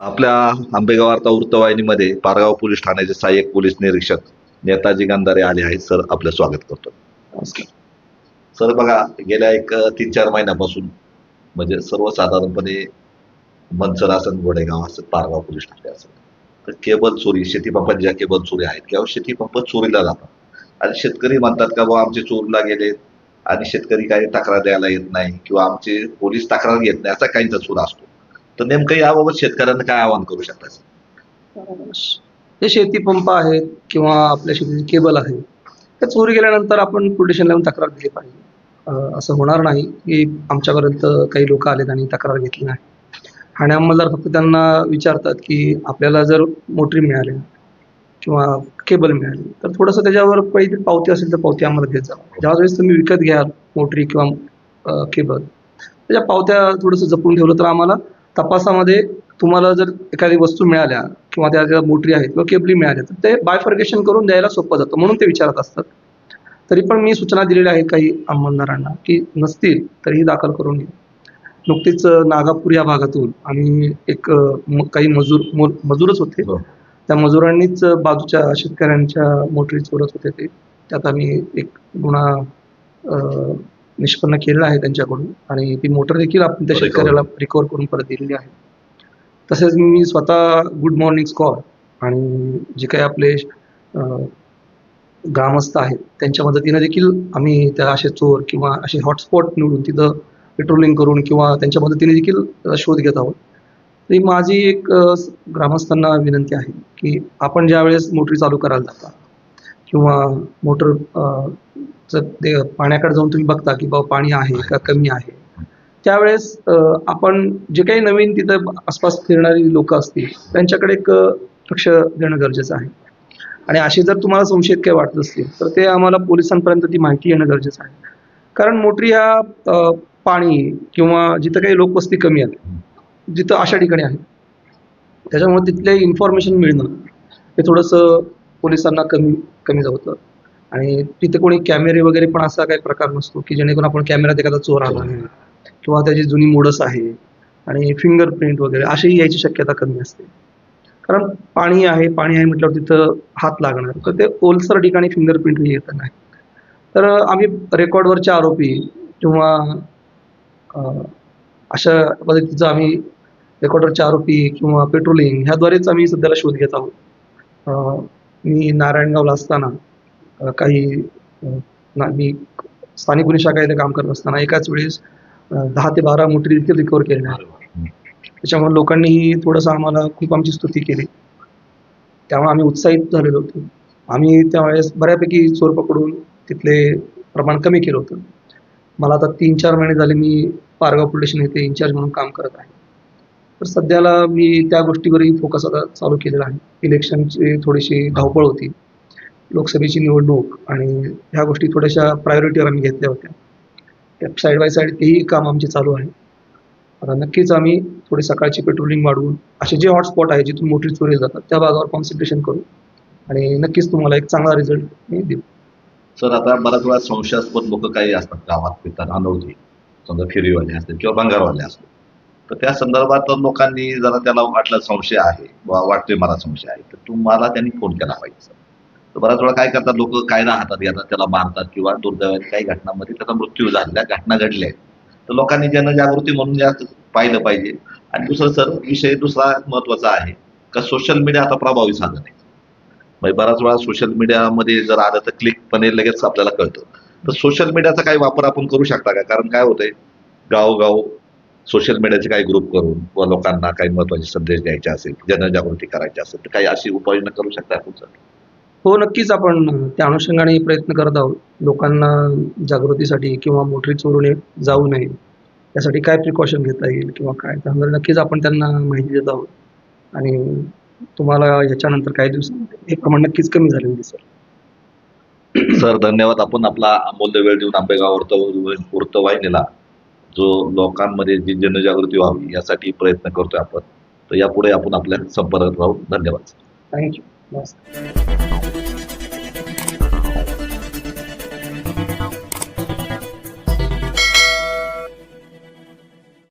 आपल्या आंबेगाव वार्ता वृत्तवाहिनीमध्ये पारगाव पोलीस ठाण्याचे सहाय्यक पोलीस निरीक्षक नेताजी गांधारे आले आहेत. सर आपलं स्वागत करतो. नमस्कार. सर बघा गेल्या एक तीन चार महिन्यापासून म्हणजे सर्वसाधारणपणे मनसर असेल गोडेगाव असेल पारगाव पोलीस ठाणे असेल तर केबल चोरी शेतीपंपात ज्या केबल चोरी आहेत किंवा शेतीपंप चोरीला जातात. आणि शेतकरी म्हणतात का बाबा आमचे चोरीला गेले आणि शेतकरी काही तक्रार द्यायला येत नाही किंवा आमचे पोलीस तक्रार घेत नाही असा काहींचा चूर असतो. तर नेमकं याबाबत शेतकऱ्यांना काय आवाहन करू शकता? जे शेती पंप आहेत किंवा आपल्या शेतीचे केबल आहे ते चोरी गेल्यानंतर आपण पोलीस लावून तक्रार दिली पाहिजे. असं होणार नाही की आमच्यापर्यंत काही लोक आलेत आणि तक्रार घेतली नाही. आणि अंमलदार फक्त त्यांना विचारतात की आपल्याला जर मोटरी मिळाल्या किंवा केबल मिळाली तर थोडंसं त्याच्यावर पहिली पावती असेल तर पावती आम्हाला देत जा. ज्यावेळेस तुम्ही विकत घ्याल मोटरी किंवा केबल त्याच्या पावत्या थोडंसं जपून ठेवलं तर आम्हाला तपासामध्ये तुम्हाला जर एखादी वस्तू मिळाल्या किंवा त्या ज्या मोटरी आहेत किंवा केबली मिळाल्या तर ते बायफर्गेशन करून द्यायला सोपं जातं म्हणून ते विचारत असतात. तरी पण मी सूचना दिलेल्या आहेत काही अंमलदारांना की नसतील तरीही दाखल करून घ्या. नुकतीच नागापूर या भागातून आम्ही एक काही मजूर मजूरच होते. हो. त्या मजुरांनीच बाजूच्या शेतकऱ्यांच्या मोटरी चोरत होते ते. त्यात आम्ही एक गुन्हा निष्पन्न केलेला आहे त्यांच्याकडून. आणि ती मोटर देखील आपण त्या. शेतकऱ्याला रिकवर करून परत दिलेली आहे. तसेच मी स्वतः गुड मॉर्निंग स्कॉड आणि जे काही आपले ग्रामस्थ आहेत त्यांच्या मदतीने देखील आम्ही त्या असे चोर किंवा असे हॉटस्पॉट निवडून तिथं पेट्रोलिंग करून किंवा त्यांच्या मदतीने देखील शोध घेत आहोत. तरी माझी एक ग्रामस्थांना विनंती आहे की आपण ज्या वेळेस मोटरी चालू करायला जाता किंवा मोटर ते पाण्याकडे जाऊन तुम्ही बघता की बाबा पाणी आहे का कमी आहे त्यावेळेस आपण जे काही नवीन तिथं आसपास फिरणारी लोक असतील त्यांच्याकडे एक लक्ष देणं गरजेचं आहे. आणि असे जर तुम्हाला संशयित काही वाटत असतील तर ते आम्हाला पोलिसांपर्यंत ती माहिती येणं गरजेचं आहे. कारण मोटरी ह्या पाणी किंवा जिथं काही लोकवस्ती कमी आहे जिथं अशा ठिकाणी आहे. त्याच्यामुळे तिथले इन्फॉर्मेशन मिळणं हे थोडंसं पोलिसांना कमी कमी होतं आणि तिथे कोणी कॅमेरे वगैरे पण असा काही प्रकार नसतो की जेणेकरून आपण कॅमेऱ्यात एखादा चोर आला आहे किंवा त्याची जुनी मोडस आहे आणि फिंगरप्रिंट वगैरे अशीही यायची शक्यता कमी असते. कारण पाणी आहे पाणी आहे म्हटल्यावर तिथं हात लागणार. तर ते ओलसर ठिकाणी फिंगरप्रिंट येत नाही. तर आम्ही रेकॉर्डवरचे आरोपी किंवा अशा पद्धतीचं आम्ही रेकॉर्डरचे आरोपी किंवा पेट्रोलिंग ह्याद्वारेच आम्ही सध्याला शोध घेत आहोत. मी नारायणगावला असताना काही ना मी स्थानिक गुन्हे शाखा इथे काम करत असताना एकाच वेळेस दहा ते बारा मोटरी देखील रिकवर केल्या त्याच्यामुळे लोकांनीही थोडंसं आम्हाला खूप आमची स्तुती केली. त्यामुळे आम्ही उत्साहित झालेलो होतो. आम्ही त्यावेळेस बऱ्यापैकी चोर पकडून तिथले प्रमाण कमी केलं होतं. मला आता तीन चार महिने झाले मी पारगाव पोलीस स्टेशन येथे इन्चार्ज म्हणून काम करत आहे. तर सध्याला मी त्या गोष्टीवरही फोकस आता चालू केलेला आहे. इलेक्शनची थोडीशी धावपळ होती. लोकसभेची निवडणूक आणि ह्या गोष्टी थोड्याशा प्रायोरिटीवर आम्ही घेतल्या होत्या. साईड बाय साईड तेही काम आमचे चालू आहे. आता नक्कीच आम्ही थोडी सकाळची पेट्रोलिंग वाढवून असे जे हॉटस्पॉट आहे जिथून मोठी चोरी जातात त्या भागावर कॉन्सन्ट्रेशन करू आणि नक्कीच तुम्हाला एक चांगला रिझल्ट मी देऊ. सर आता बऱ्याच वेळा संशयास्पद लोक काही असतात गावात फिरतात अनोळखी समजा फेरीवाले असतील किंवा भंगारवाले असतील. तर त्या संदर्भात लोकांनी जरा त्याला वाटलं संशय आहे वाटतोय मला संशय आहे. तर तुम्हाला त्यांनी फोन केला पाहिजे सर. तर बऱ्याच वेळा काय करतात लोक कायदा हातात घेतात त्याला मारतात किंवा दुर्दैवाने काही घटनांमध्ये त्याचा मृत्यू झालेल्या घटना घडल्या आहेत. तर लोकांनी जनजागृती म्हणून जास्त पाहिलं पाहिजे. आणि दुसरं सर विषय दुसरा महत्त्वाचा आहे का सोशल मीडिया आता प्रभावी साधन आहे. म्हणजे बऱ्याच वेळा सोशल मीडियामध्ये जर आलं तर क्लिकपणे लगेच आपल्याला कळतं. तर सोशल मीडियाचा काही वापर आपण करू शकता का? कारण काय होतंय? गावोगाव सोशल मीडियाचे काही ग्रुप करून किंवा लोकांना काही महत्त्वाचे संदेश द्यायचे असेल जनजागृती करायची असेल तर काही अशी उपाययोजना करू शकता आपण सर? हो नक्कीच आपण त्या अनुषंगाने प्रयत्न करत आहोत. लोकांना जागृतीसाठी किंवा मोटरी चोरून जाऊ नये यासाठी काय प्रिकॉशन घेता येईल किंवा काय? त्यामुळे नक्कीच आपण त्यांना माहिती देत आहोत. आणि तुम्हाला याच्यानंतर काही दिवसांमध्ये हे प्रमाण नक्कीच कमी झालेलं दिसेल. सर धन्यवाद. आपण आपला अमूल्य वेळ देऊन आंबेगाव वृत्त वृत्तवाहिनीला जो लोकांमध्ये जी जनजागृती व्हावी यासाठी प्रयत्न करतोय आपण. तर यापुढे आपण आपल्या संपर्कात राहू. धन्यवाद थँक्यू नमस्कार.